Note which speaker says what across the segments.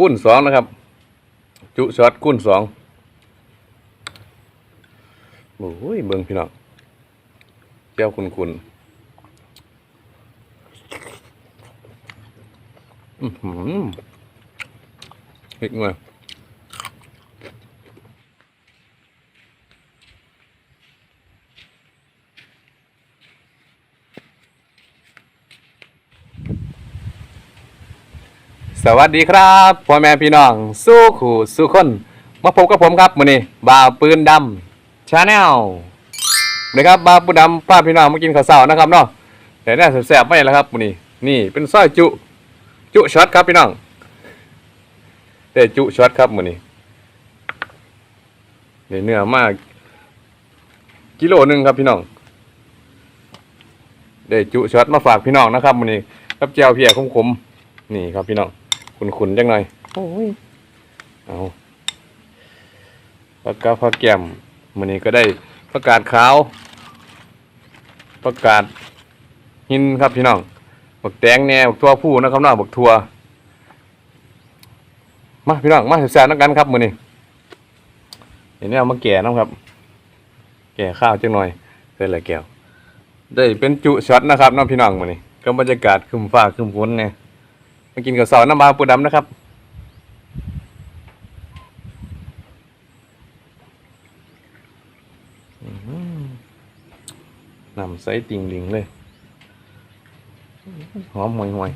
Speaker 1: กุ้นสองนะครับ จุช็อตกุ้นสองโอ้ยเบิ่งพี่น้องแก้วคุณคุณอืมอเฮ็ดงวย สวัสดีครับพ่อแม่พี่น้อง สู้ขู่สู้คน มาพบกับผมครับมื้อนี้บ่าวปืนดำชาแนลนะครับบ่าวปืนดำพาพี่น้องมากินข้าวเช้านะครับเนาะแต่น่าแซ่บๆไม่แล้วครับมื้อนี้นี่เป็นซอยจุ จุช็อตครับพี่น้องได้จุช็อตครับมื้อนี้ได้เนื้อมากกิโลหนึ่งครับพี่น้องได้จุช็อตมาฝากพี่น้องนะครับมื้อนี้กับแจ่วเพียขมๆนี่ครับพี่น้อง ขุนๆจังหน่อยโอ้ยเอาปากกาผักแก้มมื้อนี้ก็ได้ประกาศขาวประกาศหินครับพี่น้องบักแตงแหน่บักทั่วผู้นะครับเนาะบักทั่วมาพี่น้องมาแซ่บๆนักกันครับมื้อนี้เห็นแนวมาแก่น้ำครับ แก่ข้าวจังหน่อยใส่หลายแก้วได้เป็นจุช็อตนะครับน้องพี่น้องมื้อนี้ก็บรรยากาศครึมฟ้าครึมฝนเนี่ย มากินกับเสาน้ำบาปูดำนะครับน้ำใสติ่งหลิงเลย หอมห่วยห่วย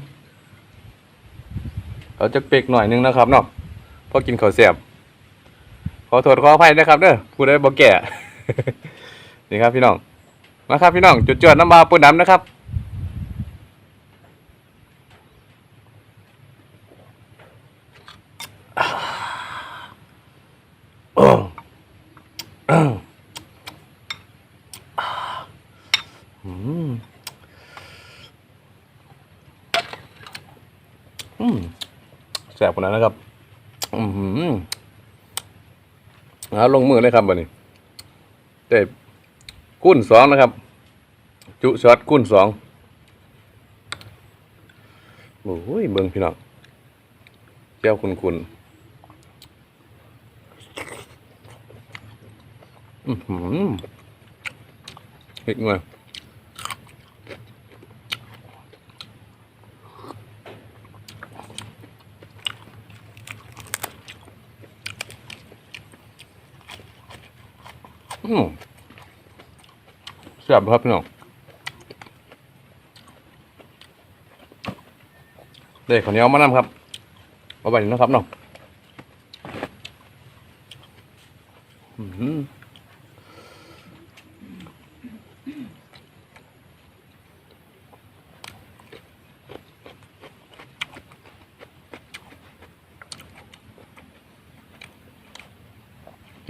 Speaker 1: เอาจะเปกหน่อยนึงนะครับเนาะเพอกินข้าวเสียบ ขอโทษขออภัยนะครับเด้อผู้ใดบ่แก่ นี่ครับพี่น้อง มาครับพี่น้อง จุดจอดน้ำบาปูดำนะครับ โอ้อ้าวอืม อืม แสบกว่านั้นนะครับ อืมเอาลงมือเลยครับบันนี้เต็กุ้นสองนะครับ จุช็อตกุ้นสองโอ้ยเบิ่งพี่น้องแก้วคุณคุณอือหือ เฮ็ดงวยอืมแซ่บครับพี่น้องเด็กข้าวเนียวมานำครับ เอาไปนะครับน้องอื้อหือ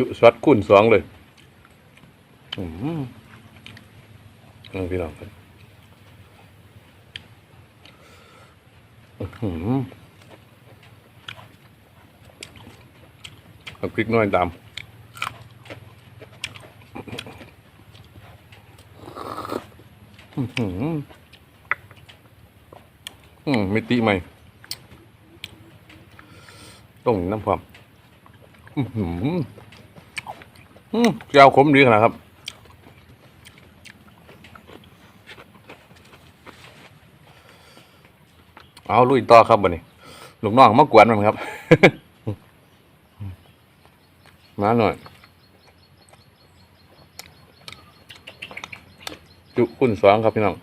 Speaker 1: จุช็อตคูณสองเลยอืมพี่น้องครับอื้อหือเอาพริกน้อยตามอื้อหืออืมไม่ตีใหม่ต้องน้ำความ อือหื อืมแก้วขมดีขนาดครับเอาลุยต่อครับบันนี้ลูกน้องมากวนมันครับ มาหน่อยจุคุณสองครับพี่น้อง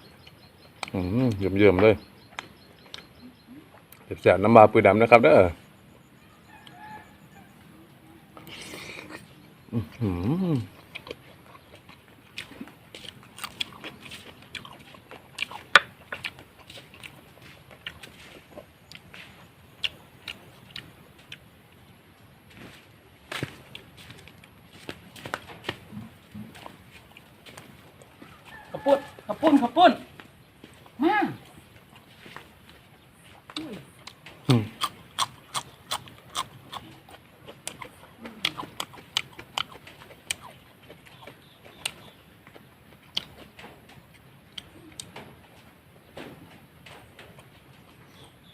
Speaker 1: อืมเยี่มๆเลยเสียบน้ำบาปือดำนะครับเด้อ อื้อหือ
Speaker 2: ขับปุ้นขับปุ้นขับปุ้น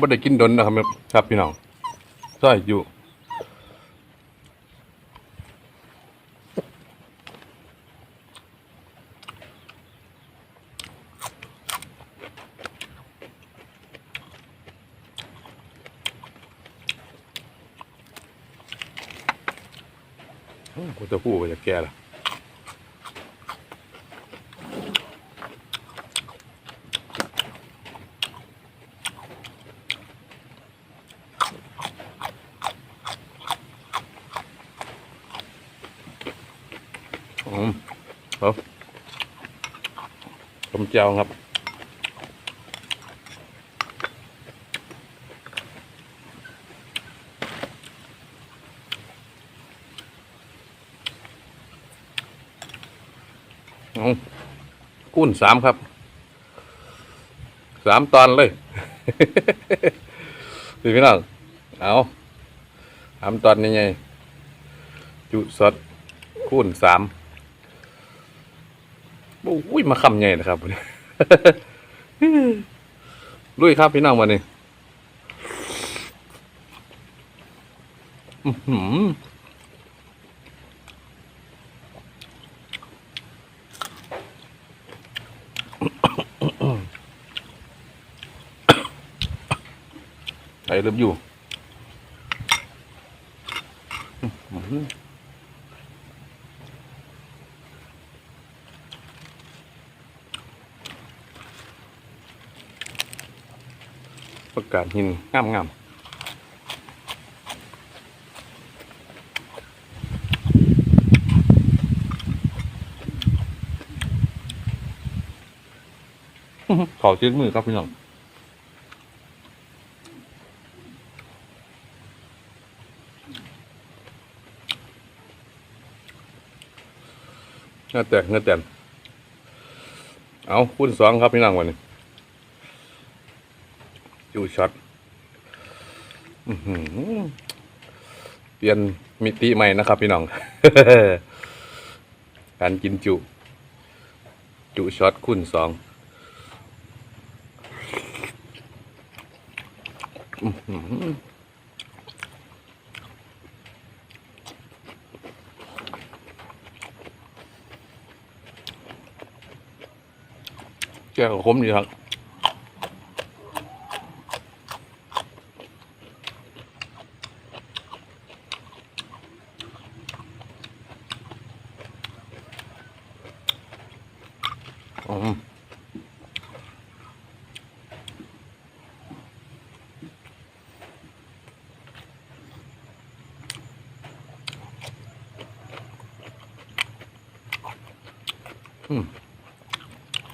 Speaker 1: บ่ได้กินดนนะครับครับพี่น้องใช่อยู่กูจะพูดไปจะแก่ละ อืมครับผมเจียวครับกุ้นสามครับ สามตอนเลยพี่พี่น้องเอาสามตอนยังไง จุสดกุ้นสาม โอ้ยมาคำใหญ่นะครับวันนี้ลุยครับพี่น้องวันนี้อื้อหือไอ้เริ่มอยู่อื้อหือ ประกาศหินงามงามอื้อหือขอชื้นมือครับพี่น้องเงาแตกเงาแตนเอาคูณสองครับพี่น้องวันนี้ ช็อตเปลี่ยนมิติใหม่นะครับพี่น้อง การกินจุ จุช็อตคูณสองอื้อหือแก้วขมดีครับ อืม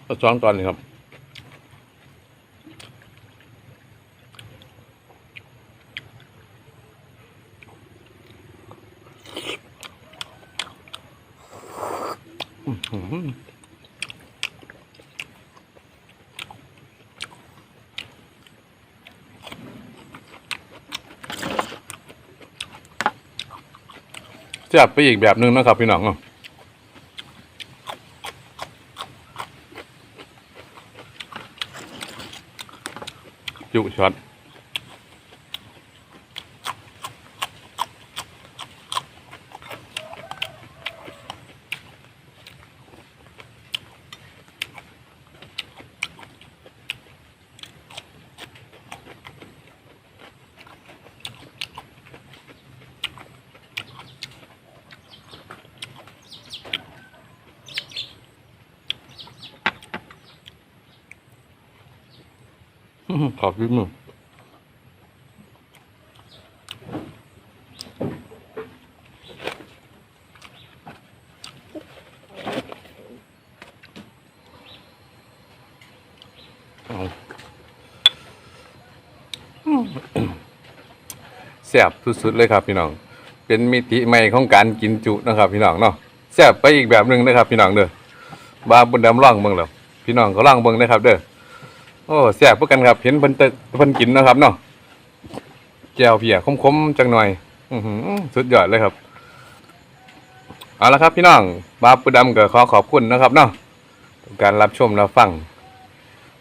Speaker 1: ก็ซ้อนก่อนเลยครับอื้อหือจับไปอีกแบบนึงนะครับพี่น้อง เนาะจุช็อตอื้อหือ ขอบคุณมือเอาแซ่บสุดๆเลยครับพี่น้อง เป็นมิติใหม่ของการกินจุนะครับ พี่น้องเนาะแซ่บไปอีกแบบหนึ่งนะครับ พี่น้องเด้อบาบุญดำร่องเบิ่งแล้วพี่น้องก็ร่องเบิ่งนะครับ เด้อ อ้แซ่บเพื่อกันครับ เห็นเพิ่นเตเพิ่นกินนะครับเนาะแก้วเพียคมๆจังหน่อย อือหือสุดยอดเลยครับเอาละครับพี่น้องบาปุดำก็ขอขอบคุณนะครับเนาะการรับชมรับฟัง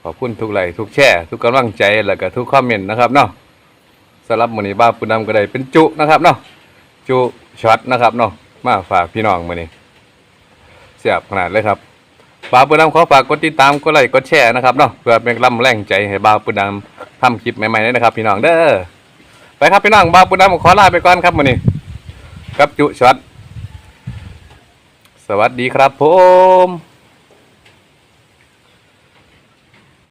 Speaker 1: ขอบคุณทุกไลค์ทุกแชร์ทุกกำลังใจแล้วก็ทุกคอมเมนต์นะครับเนาะสำหรับมื้อนี้บาปุดำก็ได้เป็นจุนะครับเนาะจุช็อตนะครับเนาะมาฝากพี่น้องมื้อนี้เสียบขนาดเลยครับ บาปุดำขอฝากกดติดตามกดไลค์กดแชร์นะครับเนาะเพื่อเป็นกำลังแรงใจให้บาปุดำทำคลิปใหม่ๆด้วยนะครับ พี่น้องเด้อไปครับพี่น้องบาปุดำขอลาไปก่อนครับมื้อนี้ครับจุชวัดสวัสดีครับผม